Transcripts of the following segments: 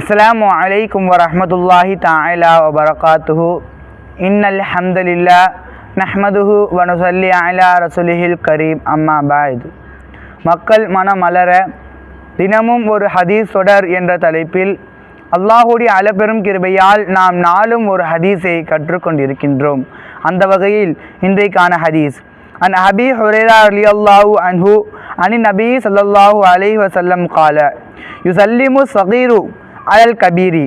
அஸ்லாம் வலைக்கம் வரமத்துல்லாஹி தாயிலா வபரகாத்துஹு. இன்னல் ஹம்தலில்லா நஹ்மதுஹு வனுசல்லி அலா ரசுலிஹில் கரீம். அம்மா பாயிது. மக்கள் மனம் மலர தினமும் ஒரு ஹதீஸ் தொடர் என்ற தலைப்பில் அல்லாஹுடைய அலப்பெரும் கிருபையால் நாம் நாளும் ஒரு ஹதீஸை கற்றுக்கொண்டிருக்கின்றோம். அந்த வகையில் இன்றைக்கான ஹதீஸ். அன் ஹபி ஹுரேரா அலி அல்லாஹூ அன்ஹு அனி நபி சல்லாஹூ அலி வசல்லம் கால யுசல்லிமு சகீரு அலல் கபீரி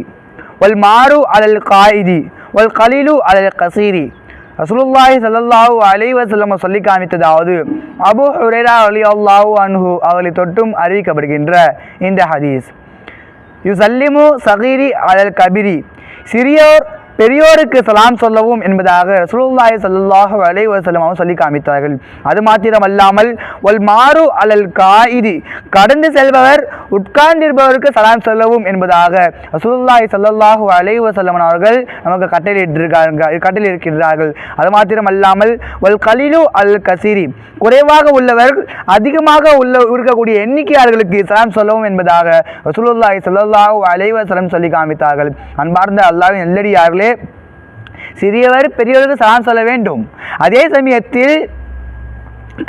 ஒல் மாரு அலல் காயிதி ஒல் கலீலு அலல் கசீரி ரசூலுல்லாஹி சல்லாஹூ அலைஹி வஸல்லம் சொல்லி காமித்ததாவது அபு ஹுரேரா அலி அல்லாஹு அன்ஹு அவளை தொட்டும் அறிவிக்கப்படுகின்ற இந்த ஹதீஸ் யுசல்லிமு சகீரி அலல் கபிரி சிறியோர் பெரியோருக்கு சலாம் சொல்லவும் என்பதாக ரசூலுல்லாய் சல்லாஹ் அலைஹி வஸல்லம் சொல்லி காமித்தார்கள். அது மாத்திரமல்லாமல் ஒல் மாறு அலல் காயிதி. கடந்து செல்பவர் உட்கார்ந்திருப்பவருக்கு சலாம் சொல்லவும் என்பதாக ரசூலுல்லாய் ஸல்லல்லாஹு அலைஹி வஸல்லம் அவர்கள் நமக்கு கட்டளையிட்டிருக்கார்கள் கட்டளையிருக்கிறார்கள் அது மாத்திரமல்லாமல் ஒல் கலிலு அல் கசீரி. குறைவாக உள்ளவர் அதிகமாக உள்ள இருக்கக்கூடிய எண்ணிக்கையாளர்களுக்கு சலாம் சொல்லவும் என்பதாக ரசூலுல்லாய் ஸல்லல்லாஹு அலைவசலம் சொல்லி காமித்தார்கள். அன்பார்ந்த அல்லாவின் நெல்லடியார்களே சிறியவர் பெரியவருக்கு சலாம் சொல்ல வேண்டும். அதே சமயத்தில்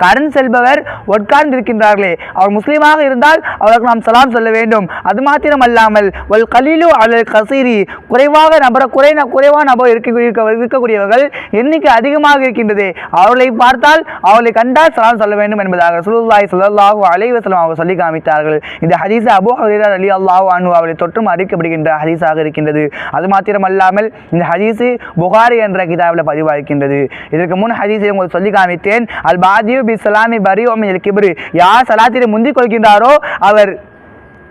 கடன் செல்பவர் உட்கார்ந்திருக்கின்றார்களே. அவர் முஸ்லீமாக இருந்தால் அவருக்கு நாம் சலாம் சொல்ல வேண்டும். அது மாத்திரம் அல்லாமல் ஒல் கலிலு அல்லது கசீரி. குறைவாக நபர குறை குறைவான நபர் இருக்க இருக்கக்கூடியவர்கள் எண்ணிக்கை அதிகமாக இருக்கின்றது. அவர்களை பார்த்தால் அவர்களை கண்டால் சலாம் சொல்ல வேண்டும் என்பதாக சுலுல்லாய் ஸல்லல்லாஹு அலைவசலம் அவர் சொல்லி காமித்தார்கள். இந்த ஹதீஸ் அபு ஹுரைரா அலி அல்லாஹு அனு அவர்களை தொற்றும் அறிக்கப்படுகின்ற ஹதீஸாக இருக்கின்றது. அது மாத்திரம் அல்லாமல் இந்த ஹதீஸு புகாரி என்ற கிதாபில் பதிவாகின்றது இதற்கு முன் ஹதீஸை உங்களுக்கு சொல்லி காமித்தேன். அல் பாதி பி சலாமி பரி ஓமில் கிபுரு யார் சலாத்திலே முந்திக் கொள்கின்றாரோ அவர்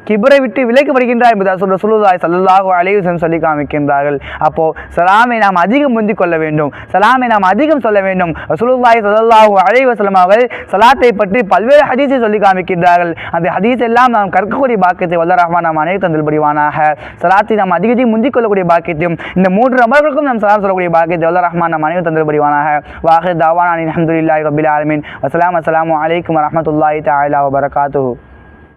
கிபரை விட்டு விலக்கப்படுகின்றார் என்பதை சொல்ற சுலுதாய் சல்லாஹு அலையுசன் சொல்லி காமிக்கின்றார்கள். அப்போ சலாமை நாம் அதிகம் முந்தி கொள்ள வேண்டும். சலாமை நாம் அதிகம் சொல்ல வேண்டும். சுலுதாய் சல்லல்லாஹு அலைஹி வஸல்லம் அவர்கள் சலாத்தை பற்றி பல்வேறு ஹதீஸை சொல்லி காமிக்கின்றார்கள். அந்த ஹதீஸ் எல்லாம் நாம் கற்கக்கூடிய பாக்கியத்தை வல்ல ரஹ்மான் நாம் அனைத்து தந்தில் புரிவானாக சலாத்தை நாம் அதிகத்தையும் முந்திக் கொள்ளக்கூடிய பாக்கியத்தையும் இந்த மூன்று நபர்களுக்கும் நாம் சலாம் சொல்லக்கூடிய பாக்கியத்தை வல்ல ரஹ்மான் நாம் அனைத்து தந்தில் புரிவானாக வாஹிர் தாவான் அஹமதுல்லாஹி ரபில் ஆலமின். வஸலாம் அஸ்லாம் வலைக்கம் வரமத்துல்லாஹி தஆலா வபரகாத்துஹு